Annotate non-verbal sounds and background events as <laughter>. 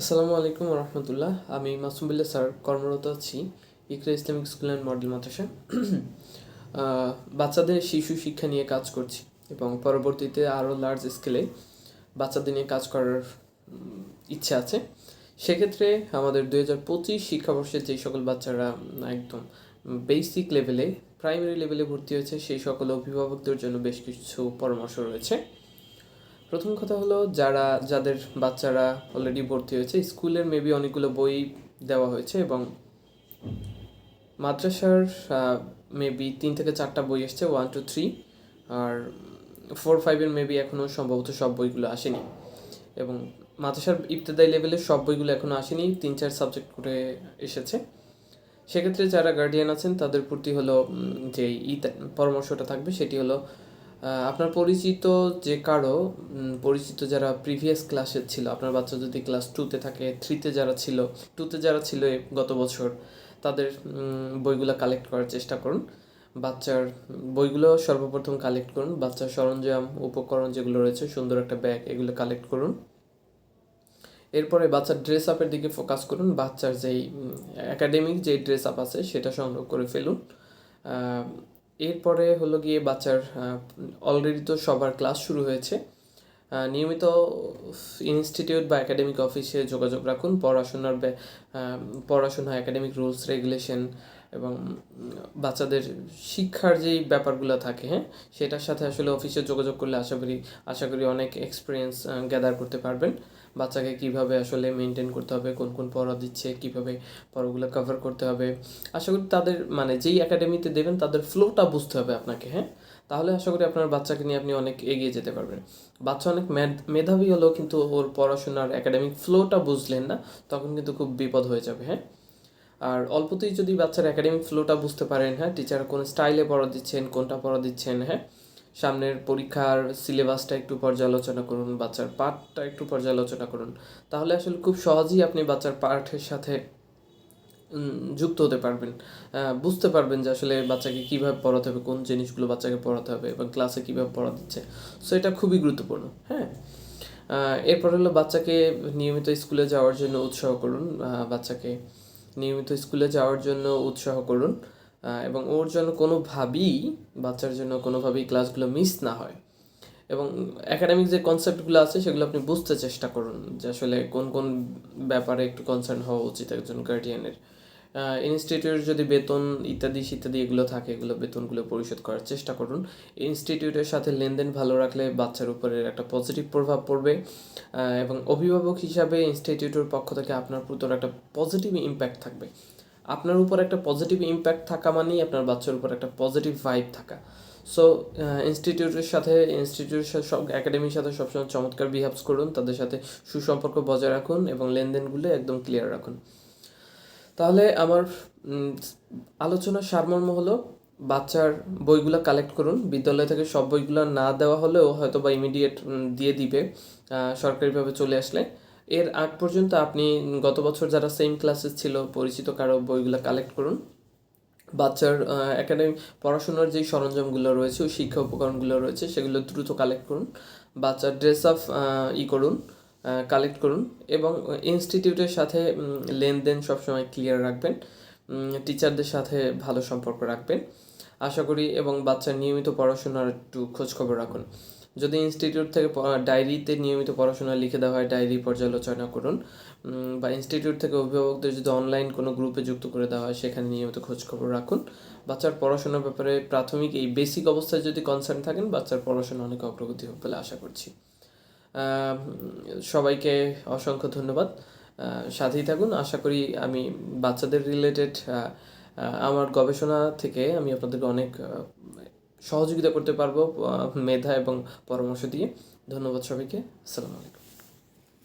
আসসালামু আলাইকুম রহমতুল্লাহ আমি মাসুমবিল্লা স্যার, কর্মরত আছি Iqra Islamic school and model Madrasa. <clears throat> বাচ্চাদের শিশু শিক্ষা নিয়ে কাজ করছি এবং পরবর্তীতে আরও লার্জ স্কেলে বাচ্চাদের নিয়ে কাজ করার ইচ্ছা আছে। সেক্ষেত্রে আমাদের দুই হাজার পঁচিশ শিক্ষাবর্ষে যেই সকল বাচ্চারা একদম বেসিক লেভেলে প্রাইমারি লেভেলে ভর্তি হয়েছে, সেই সকল অভিভাবকদের জন্য বেশ কিছু পরামর্শ রয়েছে। প্রথম কথা হলো যারা, যাদের বাচ্চারা অলরেডি ভর্তি হয়েছে, স্কুলের মেবি অনেকগুলো বই দেওয়া হয়েছে এবং মাদ্রাসার মেবি তিন থেকে চারটা বই এসছে ওয়ান টু থ্রি আর ফোর ফাইভের মেবি এখনও সম্ভবত সব বইগুলো আসেনি। এবং মাদ্রাসার ইবতেদায়ী লেভেলের সব বইগুলো এখনও আসেনি, তিন, চার সাবজেক্ট করে এসেছে। সেক্ষেত্রে যারা গার্ডিয়ান আছেন, তাদের প্রতি হলো যে ই, পরামর্শটা থাকবে, সেটি হলো আপনার পরিচিত যে কারও পরিচিত যারা প্রিভিয়াস ক্লাসে ছিল, আপনার বাচ্চা যদি ক্লাস টুতে থাকে থ্রিতে যারা ছিল টুতে যারা ছিল গত বছর, তাদের বইগুলো কালেক্ট করার চেষ্টা করুন। বাচ্চার বইগুলো সর্বপ্রথম কালেক্ট করুন। বাচ্চার সরঞ্জাম, উপকরণ যেগুলো রয়েছে, সুন্দর একটা ব্যাগ এগুলো কালেক্ট করুন। এরপরে বাচ্চার ড্রেস আপের দিকে ফোকাস করুন। বাচ্চার যেই একাডেমিক যে ড্রেস আপ আছে, সেটা সংগ্রহ করে ফেলুন। এরপরে হলো গিয়ে বাচ্চার অলরেডি তো সবার ক্লাস শুরু হয়েছে। নিয়মিত ইনস্টিটিউট বা একাডেমিক অফিসে যোগাযোগ রাখুন। পড়াশোনার পড়াশোনা একাডেমিক রুলস রেগুলেশন এবং বাচ্চাদের শিক্ষার যেই ব্যাপারগুলো থাকে হ্যাঁ সেটার সাথে আসলে অফিসে যোগাযোগ করলে আশা করি আশা করি অনেক এক্সপিরিয়েন্স গ্যাদার করতে পারবেন। বাচ্চাকে কীভাবে আসলে মেনটেন করতে হবে, কোন কোন পড়া দিচ্ছে, কীভাবে পড়াগুলো কভার করতে হবে। আশা করি তাদের মানে যেই একাডেমিতে দেবেন, তাদের ফ্লোটা বুঝতে হবে আপনাকে হ্যাঁ। তাহলে আশা করি আপনার বাচ্চাকে নিয়ে আপনি অনেক এগিয়ে যেতে পারবেন। বাচ্চা অনেক মেধাবী হলেও কিন্তু ওর পড়াশোনার একাডেমিক ফ্লোটা বুঝলেন না, তখন কিন্তু খুব বিপদ হয়ে যাবে হ্যাঁ। আর অল্পতেই যদি বাচ্চার একাডেমিক ফ্লোটা বুঝতে পারেন হ্যাঁ টিচার কোন স্টাইলে পড়া দিচ্ছেন, কোনটা পড়া দিচ্ছেন হ্যাঁ সামনের পরীক্ষার সিলেবাসটা একটু পর্যালোচনা করুন, বাচ্চার পাঠটা একটু পর্যালোচনা করুন, তাহলে আসলে খুব সহজেই আপনি বাচ্চার পাঠের সাথে যুক্ত হতে পারবেন। বুঝতে পারবেন যে আসলে বাচ্চাকে কীভাবে পড়াতে হবে, কোন জিনিসগুলো বাচ্চাকে পড়াতে হবে এবং ক্লাসে কীভাবে পড়া দিচ্ছে। সো এটা খুবই গুরুত্বপূর্ণ হ্যাঁ। এরপর হলো বাচ্চাকে নিয়মিত স্কুলে যাওয়ার জন্য উৎসাহ করুন বাচ্চাকে নিয়মিত স্কুলে যাওয়ার জন্য উৎসাহ করুন এবং ওর জন্য কোনোভাবেই, বাচ্চার জন্য কোনোভাবেই ক্লাসগুলো মিস না হয়। এবং একাডেমিক যে কনসেপ্টগুলো আছে, সেগুলো আপনি বুঝতে চেষ্টা করুন যে আসলে কোন কোন ব্যাপারে একটু কনসার্ন হওয়া উচিত একজন গার্ডিয়ানের ইনস্টিটিউট যদি বেতন ইত্যাদি ইত্যাদি এগুলো থাকে, এগুলো বেতনগুলো পরিশোধ করার চেষ্টা করুন। ইনস্টিটিউটের সাথে লেনদেন ভালো রাখলে বাচ্চার উপরে একটা পজিটিভ প্রভাব পড়বে। এবং অভিভাবক হিসাবে ইনস্টিটিউটের পক্ষ থেকে আপনার উপর একটা পজিটিভ ইম্প্যাক্ট থাকবে। আপনার উপর একটা পজিটিভ ইম্প্যাক্ট থাকা মানেই আপনার বাচ্চার উপর একটা পজিটিভ ভাইব থাকা। সো ইনস্টিটিউটের সাথে ইনস্টিটিউটের সাথে সব একাডেমির সাথে সবসময় চমৎকার বিহেভস করুন। তাদের সাথে সুসম্পর্ক বজায় রাখুন এবং লেনদেনগুলো একদম ক্লিয়ার রাখুন। তাহলে আমার আলোচনার সারমর্ম হলো বাচ্চার বইগুলো কালেক্ট করুন। বিদ্যালয় থেকে সব বইগুলো না দেওয়া হলেও হয়তো বা ইমিডিয়েট দিয়ে দিবে সরকারিভাবে চলে আসলে। এর আগ পর্যন্ত আপনি গত বছর যারা সেম ক্লাসে ছিল, পরিচিত কারও বইগুলো কালেক্ট করুন। বাচ্চার একাডেমি পড়াশোনার যে সরঞ্জামগুলো রয়েছে শিক্ষা উপকরণগুলো রয়েছে, সেগুলো দ্রুত কালেক্ট করুন। বাচ্চার ড্রেস আপ ই করুন। কালেক্ট করুন এবং ইনস্টিটিউটের সাথে লেনদেন সবসময় ক্লিয়ার রাখবেন। টিচারদের সাথে ভালো সম্পর্ক রাখবেন। আশা করি এবং বাচ্চার নিয়মিত পড়াশোনার একটু খোঁজখবর রাখুন। যদি ইনস্টিটিউট থেকে ডায়েরিতে নিয়মিত পড়াশোনা লিখে দেওয়া হয় ডায়েরি পর্যালোচনা করুন। বা ইনস্টিটিউট থেকে অভিভাবকদের যদি অনলাইন কোনো গ্রুপে যুক্ত করে দেওয়া হয়, সেখানে নিয়মিত খোঁজখবর রাখুন। বাচ্চার পড়াশোনার ব্যাপারে প্রাথমিক এই বেসিক অবস্থায় যদি কনসার্ন থাকেন, বাচ্চার পড়াশোনা অনেক অগ্রগতি হবে বলে আশা করছি। সবাইকে অসংখ্য ধন্যবাদ। সাথেই থাকুন। আশা করি আমি বাচ্চাদের রিলেটেড আমার গবেষণা থেকে আমি আপনাদেরকে অনেক সহযোগিতা করতে পারব মেধা এবং পরামর্শ দিয়ে। ধন্যবাদ সবাইকে। আসসালামু আলাইকুম।